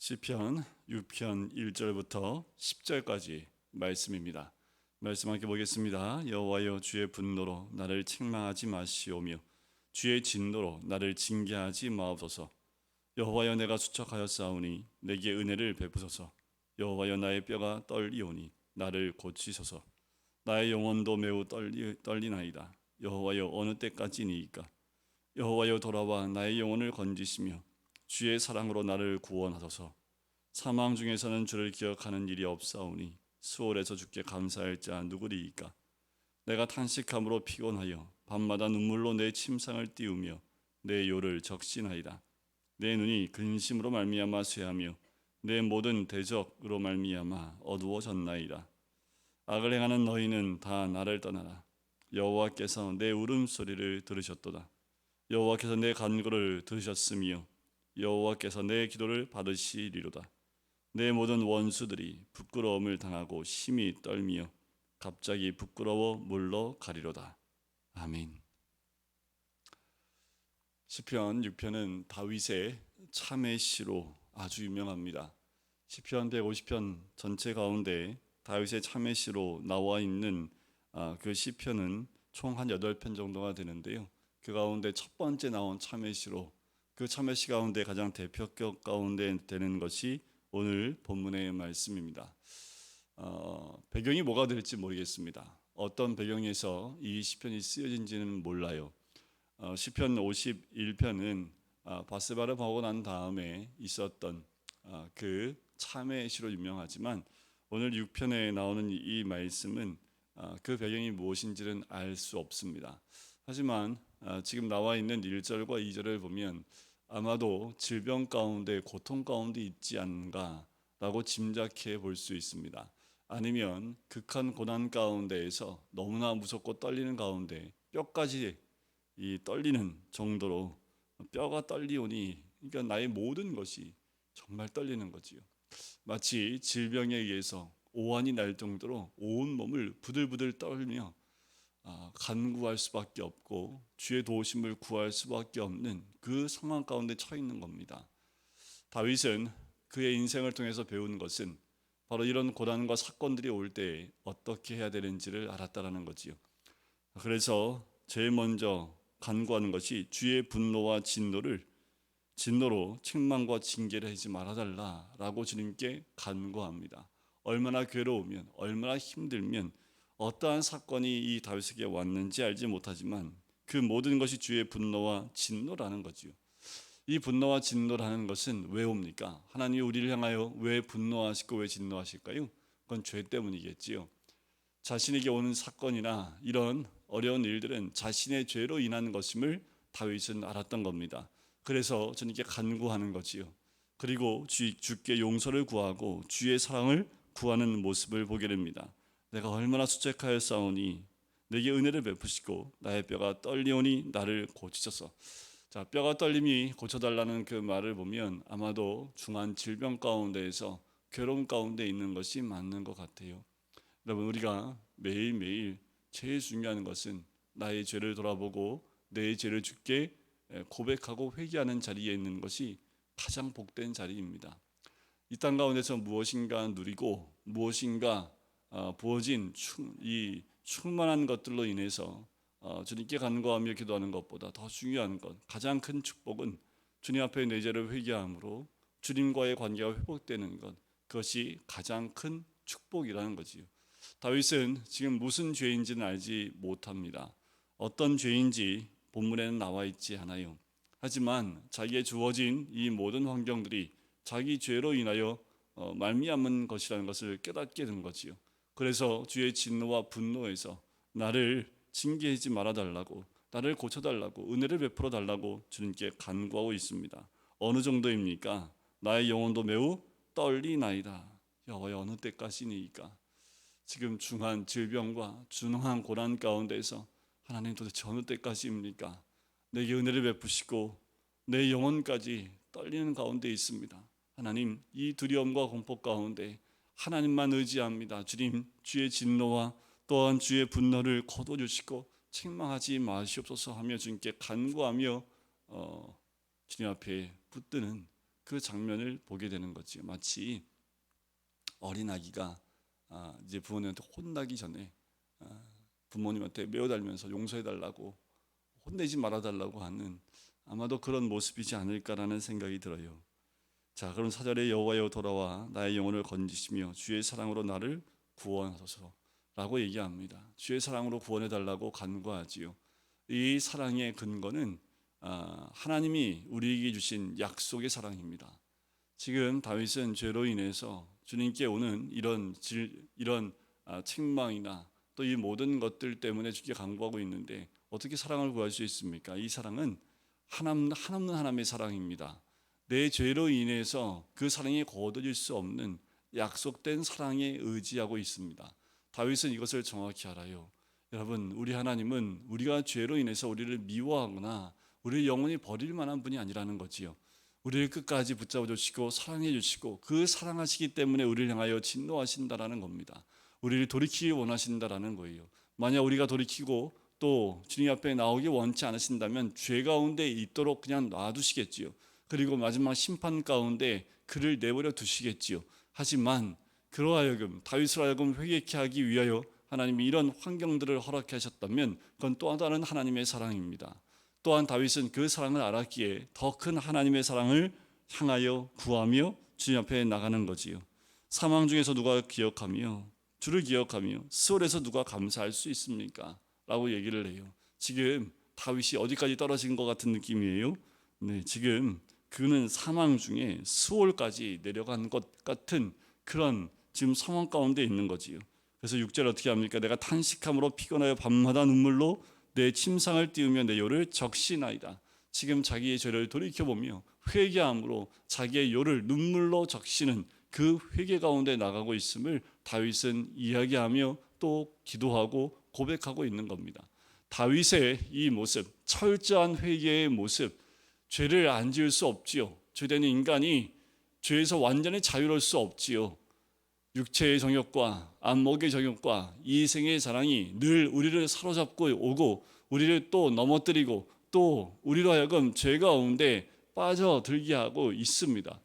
시편 6편 1절부터 10절까지 말씀입니다. 말씀 함께 보겠습니다. 여호와여 주의 분노로 나를 책망하지 마시오며 주의 진노로 나를 징계하지 마옵소서. 여호와여 내가 수척하여 싸우니 내게 은혜를 베푸소서. 여호와여 나의 뼈가 떨리오니 나를 고치소서. 나의 영혼도 매우 떨리, 떨리나이다. 여호와여 어느 때까지니이까? 여호와여 돌아와 나의 영혼을 건지시며 주의 사랑으로 나를 구원하소서. 사망 중에서는 주를 기억하는 일이 없사오니 수월에서 주께 감사할 자 누구리이까? 내가 탄식함으로 피곤하여 밤마다 눈물로 내 침상을 띄우며 내 요를 적신하이다. 내 눈이 근심으로 말미암아 쇠하며 내 모든 대적으로 말미암아 어두워졌나이다. 악을 행하는 너희는 다 나를 떠나라. 여호와께서 내 울음소리를 들으셨도다. 여호와께서 내 간구를 들으셨으며 여호와께서 내 기도를 받으시리로다. 내 모든 원수들이 부끄러움을 당하고 심히 떨며 갑자기 부끄러워 물러가리로다. 아멘. 시편 6편은 다윗의 참의 시로 아주 유명합니다. 시편 150편 전체 가운데 다윗의 참의 시로 나와 있는 아, 그 시편은 총 한 8편 정도가 되는데요. 그 가운데 첫 번째 나온 참의 시로 그 참의 시 가운데 가장 대표격 가운데 되는 것이 오늘 본문의 말씀입니다. 어, 배경이 뭐가 될지 모르겠습니다. 어떤 배경에서 이 시편이 쓰여진지는 몰라요. 어, 시편 51편은 아, 바스바를 보고 난 다음에 있었던 아, 그 참의 시로 유명하지만 오늘 6편에 나오는 이 말씀은 아, 그 배경이 무엇인지는 알 수 없습니다. 하지만 아, 지금 나와 있는 1절과 2절을 보면 아마도 질병 가운데 고통 가운데 있지 않은가라고 짐작해 볼 수 있습니다. 아니면 극한 고난 가운데에서 너무나 무섭고 떨리는 가운데 뼈까지 이 떨리는 정도로 뼈가 떨리오니 그러니까 나의 모든 것이 정말 떨리는 거지요. 마치 질병에 의해서 오한이 날 정도로 온 몸을 부들부들 떨며 아, 간구할 수밖에 없고 주의 도우심을 구할 수밖에 없는 그 상황 가운데 처해 있는 겁니다. 다윗은 그의 인생을 통해서 배운 것은 바로 이런 고난과 사건들이 올 때 어떻게 해야 되는지를 알았다라는 거지요. 그래서 제일 먼저 간구하는 것이 주의 분노와 진노를 진노로 책망과 징계를 하지 말아달라라고 주님께 간구합니다. 얼마나 괴로우면 얼마나 힘들면 어떠한 사건이 이 다윗에게 왔는지 알지 못하지만 그 모든 것이 주의 분노와 진노라는 거지요. 이 분노와 진노라는 것은 왜 옵니까? 하나님이 우리를 향하여 왜 분노하시고 왜 진노하실까요? 그건 죄 때문이겠지요. 자신에게 오는 사건이나 이런 어려운 일들은 자신의 죄로 인한 것임을 다윗은 알았던 겁니다. 그래서 주님께 간구하는 거지요. 그리고 주, 주께 용서를 구하고 주의 사랑을 구하는 모습을 보게 됩니다. 내가 얼마나 수책하여 싸우니 내게 은혜를 베푸시고 나의 뼈가 떨리오니 나를 고치소서. 자, 뼈가 떨림이 고쳐달라는 그 말을 보면 아마도 중한 질병 가운데에서 괴로움 가운데 있는 것이 맞는 것 같아요. 여러분 우리가 매일매일 제일 중요한 것은 나의 죄를 돌아보고 내 죄를 주께 고백하고 회개하는 자리에 있는 것이 가장 복된 자리입니다. 이 땅 가운데서 무엇인가 누리고 무엇인가 어, 부어진 이 충만한 것들로 인해서 어, 주님께 간구하며 기도하는 것보다 더 중요한 것, 가장 큰 축복은 주님 앞에 내 죄를 회개함으로 주님과의 관계가 회복되는 것, 그것이 가장 큰 축복이라는 거지요. 다윗은 지금 무슨 죄인지는 알지 못합니다. 어떤 죄인지 본문에는 나와 있지 않아요. 하지만 자기에 주어진 이 모든 환경들이 자기 죄로 인하여 어, 말미암은 것이라는 것을 깨닫게 된 거지요. 그래서 주의 진노와 분노에서 나를 징계하지 말아 달라고 나를 고쳐 달라고 은혜를 베풀어 달라고 주님께 간구하고 있습니다. 어느 정도입니까? 나의 영혼도 매우 떨리나이다. 여호와 어느 때까지니까? 지금 중한 질병과 중한 고난 가운데서 하나님 도대체 어느 때까지입니까? 내게 은혜를 베푸시고 내 영혼까지 떨리는 가운데 있습니다. 하나님 이 두려움과 공포 가운데 하나님만 의지합니다. 주님 주의 진노와 또한 주의 분노를 거둬주시고 책망하지 마시옵소서 하며 주님께 간구하며 어, 주님 앞에 붙드는 그 장면을 보게 되는 거지요. 마치 어린 아기가 아, 이제 부모님한테 혼나기 전에 아, 부모님한테 매어달면서 용서해 달라고 혼내지 말아 달라고 하는 아마도 그런 모습이지 않을까라는 생각이 들어요. 자, 그럼 사절에 여호와여 돌아와 나의 영혼을 건지시며 주의 사랑으로 나를 구원하소서라고 얘기합니다. 주의 사랑으로 구원해 달라고 간구하지요. 이 사랑의 근거는 아, 하나님이 우리에게 주신 약속의 사랑입니다. 지금 다윗은 죄로 인해서 주님께 오는 이런 질, 이런 아, 책망이나 또 이 모든 것들 때문에 주께 간구하고 있는데 어떻게 사랑을 구할 수 있습니까? 이 사랑은 하나님 하나님 하나님의 사랑입니다. 내 죄로 인해서 그 사랑이 거둬질 수 없는 약속된 사랑에 의지하고 있습니다. 다윗은 이것을 정확히 알아요. 여러분, 우리 하나님은 우리가 죄로 인해서 우리를 미워하거나 우리를 영원히 버릴 만한 분이 아니라는 거지요. 우리를 끝까지 붙잡아 주시고 사랑해 주시고 그 사랑하시기 때문에 우리를 향하여 진노하신다라는 겁니다. 우리를 돌이키기 원하신다라는 거예요. 만약 우리가 돌이키고 또 주님 앞에 나오기 원치 않으신다면 죄 가운데 있도록 그냥 놔두시겠지요. 그리고 마지막 심판 가운데 그를 내버려 두시겠지요. 하지만 그러하여금 다윗을 하여금 회개케 하기 위하여 하나님이 이런 환경들을 허락해 하셨다면 그건 또 다른 하나님의 사랑입니다. 또한 다윗은 그 사랑을 알았기에 더 큰 하나님의 사랑을 향하여 구하며 주님 앞에 나가는 거지요. 사망 중에서 누가 기억하며 주를 기억하며 수월에서 누가 감사할 수 있습니까? 라고 얘기를 해요. 지금 다윗이 어디까지 떨어진 것 같은 느낌이에요? 네, 지금 그는 사망 중에 수월까지 내려간 것 같은 그런 지금 상황 가운데 있는 거지요. 그래서 6절 어떻게 합니까? 내가 탄식함으로 피곤하여 밤마다 눈물로 내 침상을 띄우며 내 요를 적시나이다. 지금 자기의 죄를 돌이켜 보며 회개함으로 자기의 요를 눈물로 적시는 그 회개 가운데 나가고 있음을 다윗은 이야기하며 또 기도하고 고백하고 있는 겁니다. 다윗의 이 모습, 철저한 회개의 모습, 죄를 안 지을 수 없지요. 죄되는 인간이 죄에서 완전히 자유로울 수 없지요. 육체의 정욕과 안목의 정욕과 이생의 사랑이 늘 우리를 사로잡고 오고 우리를 또 넘어뜨리고 또 우리로 하여금 죄 가운데 빠져들게 하고 있습니다.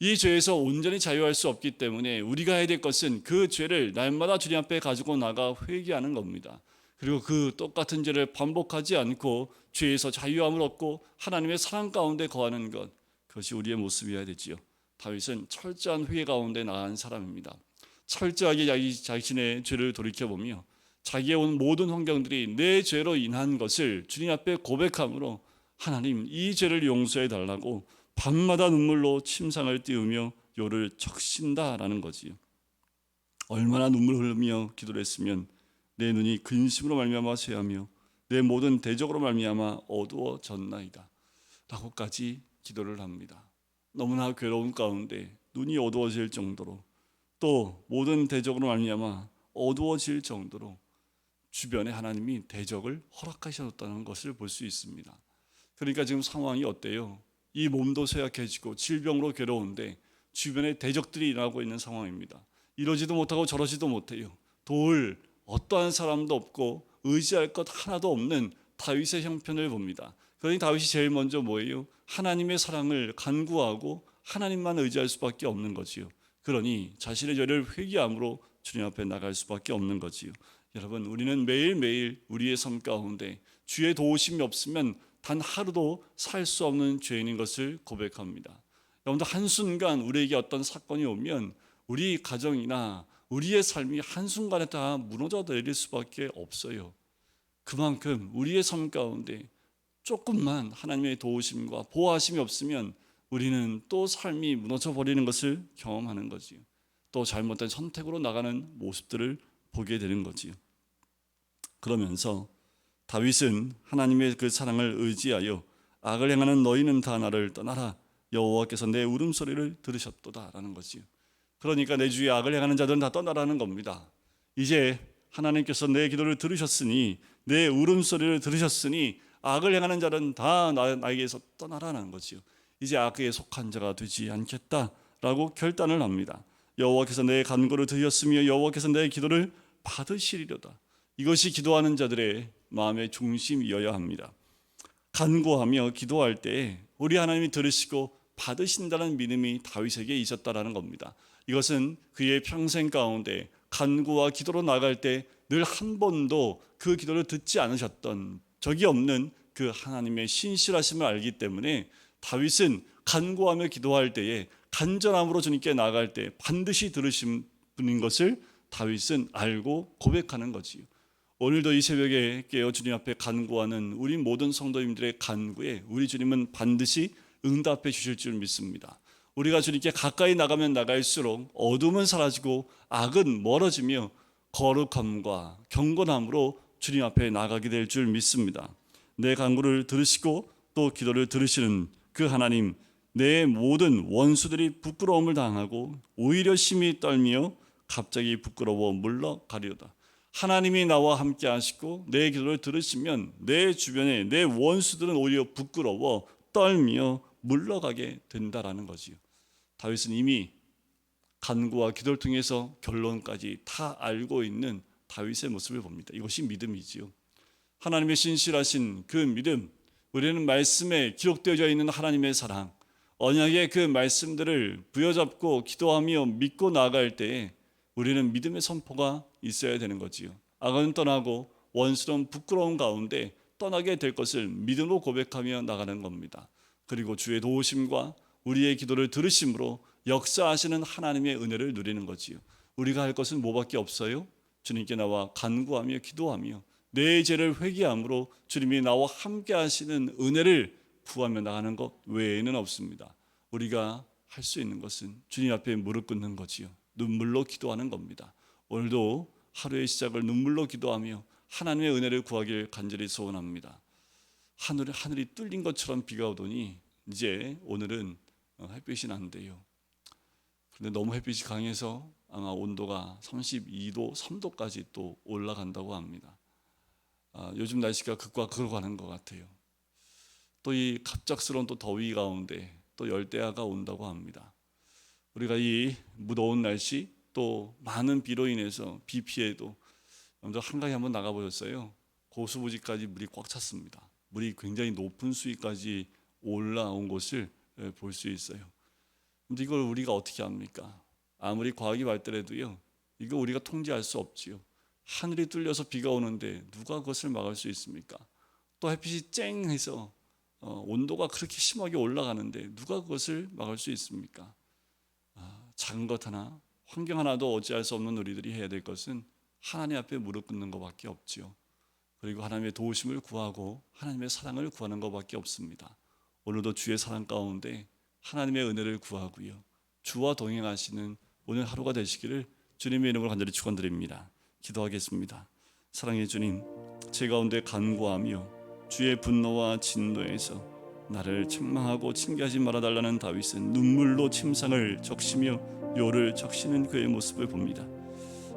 이 죄에서 온전히 자유할 수 없기 때문에 우리가 해야 될 것은 그 죄를 날마다 주님 앞에 가지고 나가 회개하는 겁니다. 그리고 그 똑같은 죄를 반복하지 않고 죄에서 자유함을 얻고 하나님의 사랑 가운데 거하는 것 그것이 우리의 모습이어야 되지요. 다윗은 철저한 회개 가운데 나간 사람입니다. 철저하게 자기 자신의 죄를 돌이켜 보며 자기의 온 모든 환경들이 내 죄로 인한 것을 주님 앞에 고백함으로 하나님 이 죄를 용서해 달라고 밤마다 눈물로 침상을 띄우며 요를 적신다라는 거지요. 얼마나 눈물 흘리며 기도를 했으면 내 눈이 근심으로 말미암아 쇠하며 내 모든 대적으로 말미암아 어두워졌나이다. 라고까지 기도를 합니다. 너무나 괴로운 가운데 눈이 어두워질 정도로 또 모든 대적으로 말미암아 어두워질 정도로 주변에 하나님이 대적을 허락하셨다는 것을 볼 수 있습니다. 그러니까 지금 상황이 어때요? 이 몸도 쇠약해지고 질병으로 괴로운데 주변에 대적들이 일어나고 있는 상황입니다. 이러지도 못하고 저러지도 못해요. 도울 어떠한 사람도 없고 의지할 것 하나도 없는 다윗의 형편을 봅니다. 그러니 다윗이 제일 먼저 뭐예요? 하나님의 사랑을 간구하고 하나님만 의지할 수밖에 없는 거지요. 그러니 자신의 죄를 회개함으로 주님 앞에 나갈 수밖에 없는 거지요. 여러분, 우리는 매일매일 우리의 삶 가운데 주의 도우심이 없으면 단 하루도 살 수 없는 죄인인 것을 고백합니다. 여러분들 한순간 우리에게 어떤 사건이 오면 우리 가정이나 우리의 삶이 한순간에 다 무너져 내릴 수밖에 없어요. 그만큼 우리의 삶 가운데 조금만 하나님의 도우심과 보호하심이 없으면 우리는 또 삶이 무너져 버리는 것을 경험하는 거지요. 또 잘못된 선택으로 나가는 모습들을 보게 되는 거지요. 그러면서 다윗은 하나님의 그 사랑을 의지하여 악을 행하는 너희는 다 나를 떠나라 여호와께서 내 울음소리를 들으셨도다라는 거지요. 그러니까 내 주위에 악을 행하는 자들은 다 떠나라는 겁니다. 이제 하나님께서 내 기도를 들으셨으니 내 울음소리를 들으셨으니 악을 행하는 자는 다 나, 나에게서 떠나라는 거지요. 이제 악에 속한 자가 되지 않겠다라고 결단을 합니다. 여호와께서 내 간구를 들으셨으며 여호와께서 내 기도를 받으시리로다. 이것이 기도하는 자들의 마음의 중심이어야 합니다. 간구하며 기도할 때 우리 하나님이 들으시고 받으신다는 믿음이 다윗에게 있었다라는 겁니다. 이것은 그의 평생 가운데 간구와 기도로 나갈 때 늘 한 번도 그 기도를 듣지 않으셨던 적이 없는 그 하나님의 신실하심을 알기 때문에 다윗은 간구하며 기도할 때에 간절함으로 주님께 나갈 때 반드시 들으신 분인 것을 다윗은 알고 고백하는 거지요. 오늘도 이 새벽에 깨어 주님 앞에 간구하는 우리 모든 성도님들의 간구에 우리 주님은 반드시 응답해 주실 줄 믿습니다. 우리가 주님께 가까이 나가면 나갈수록 어둠은 사라지고 악은 멀어지며 거룩함과 경건함으로 주님 앞에 나가게 될 줄 믿습니다. 내 간구를 들으시고 또 기도를 들으시는 그 하나님 내 모든 원수들이 부끄러움을 당하고 오히려 심히 떨며 갑자기 부끄러워 물러가리로다. 하나님이 나와 함께 하시고 내 기도를 들으시면 내 주변에 내 원수들은 오히려 부끄러워 떨며 물러가게 된다라는 거지요. 다윗은 이미 간구와 기도를 통해서 결론까지 다 알고 있는 다윗의 모습을 봅니다. 이것이 믿음이지요. 하나님의 신실하신 그 믿음, 우리는 말씀에 기록되어져 있는 하나님의 사랑, 언약의 그 말씀들을 부여잡고 기도하며 믿고 나아갈 때에 우리는 믿음의 선포가 있어야 되는 거지요. 악은 떠나고 원수는 부끄러운 가운데 떠나게 될 것을 믿음으로 고백하며 나가는 겁니다. 그리고 주의 도우심과 우리의 기도를 들으심으로 역사하시는 하나님의 은혜를 누리는 거지요. 우리가 할 것은 뭐밖에 없어요? 주님께 나와 간구하며 기도하며 내 죄를 회개함으로 주님이 나와 함께 하시는 은혜를 구하며 나가는 것 외에는 없습니다. 우리가 할 수 있는 것은 주님 앞에 무릎 꿇는 거지요. 눈물로 기도하는 겁니다. 오늘도 하루의 시작을 눈물로 기도하며 하나님의 은혜를 구하길 간절히 소원합니다. 하늘이 하늘이 뚫린 것처럼 비가 오더니 이제 오늘은 어, 햇빛이 난대요. 그런데 너무 햇빛이 강해서 아마 온도가 32도, 3도까지 또 올라간다고 합니다. 아, 요즘 날씨가 극과 극으로 가는 것 같아요. 또 이 갑작스러운 또 더위 가운데 또 열대야가 온다고 합니다. 우리가 이 무더운 날씨 또 많은 비로 인해서 비 피해도 여러분들 한가위 한번 나가 보셨어요? 고수부지까지 물이 꽉 찼습니다. 물이 굉장히 높은 수위까지 올라온 것을 예, 볼 수 있어요. 근데 이걸 우리가 어떻게 합니까? 아무리 과학이 발달해도요. 이거 우리가 통제할 수 없지요. 하늘이 뚫려서 비가 오는데 누가 그것을 막을 수 있습니까? 또 햇빛이 쨍 해서 어, 온도가 그렇게 심하게 올라가는데 누가 그것을 막을 수 있습니까? 아, 작은 것 하나, 환경 하나도 어찌할 수 없는 우리들이 해야 될 것은 하나님 앞에 무릎 꿇는 것밖에 없지요. 그리고 하나님의 도우심을 구하고 하나님의 사랑을 구하는 것밖에 없습니다. 오늘도 주의 사랑 가운데 하나님의 은혜를 구하고요. 주와 동행하시는 오늘 하루가 되시기를 주님의 이름으로 간절히 축원드립니다. 기도하겠습니다. 사랑의 주님, 제 가운데 간구하며 주의 분노와 진노에서 나를 책망하고 징계하지 말아 달라는 다윗은 눈물로 침상을 적시며 묘를 적시는 그의 모습을 봅니다.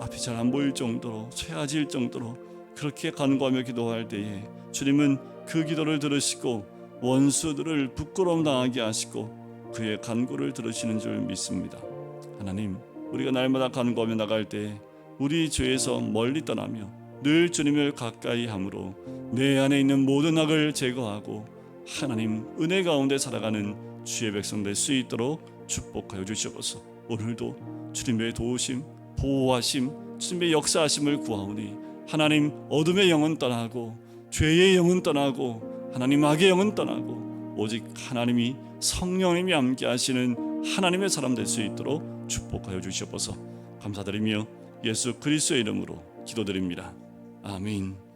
앞이 잘 안 보일 정도로 쇠아질 정도로 그렇게 간구하며 기도할 때에 주님은 그 기도를 들으시고 원수들을 부끄러움 당하게 하시고 그의 간구를 들으시는 줄 믿습니다. 하나님, 우리가 날마다 간구하며 나갈 때 우리 죄에서 멀리 떠나며 늘 주님을 가까이 함으로 내 안에 있는 모든 악을 제거하고 하나님 은혜 가운데 살아가는 주의 백성 될 수 있도록 축복하여 주시옵소서. 오늘도 주님의 도우심, 보호하심, 주님의 역사하심을 구하오니 하나님 어둠의 영은 떠나고 죄의 영은 떠나고 하나님 악의 영은 떠나고 오직 하나님이 성령님이 함께 하시는 하나님의 사람 될 수 있도록 축복하여 주시옵소서. 감사드리며 예수 그리스도의 이름으로 기도드립니다. 아멘.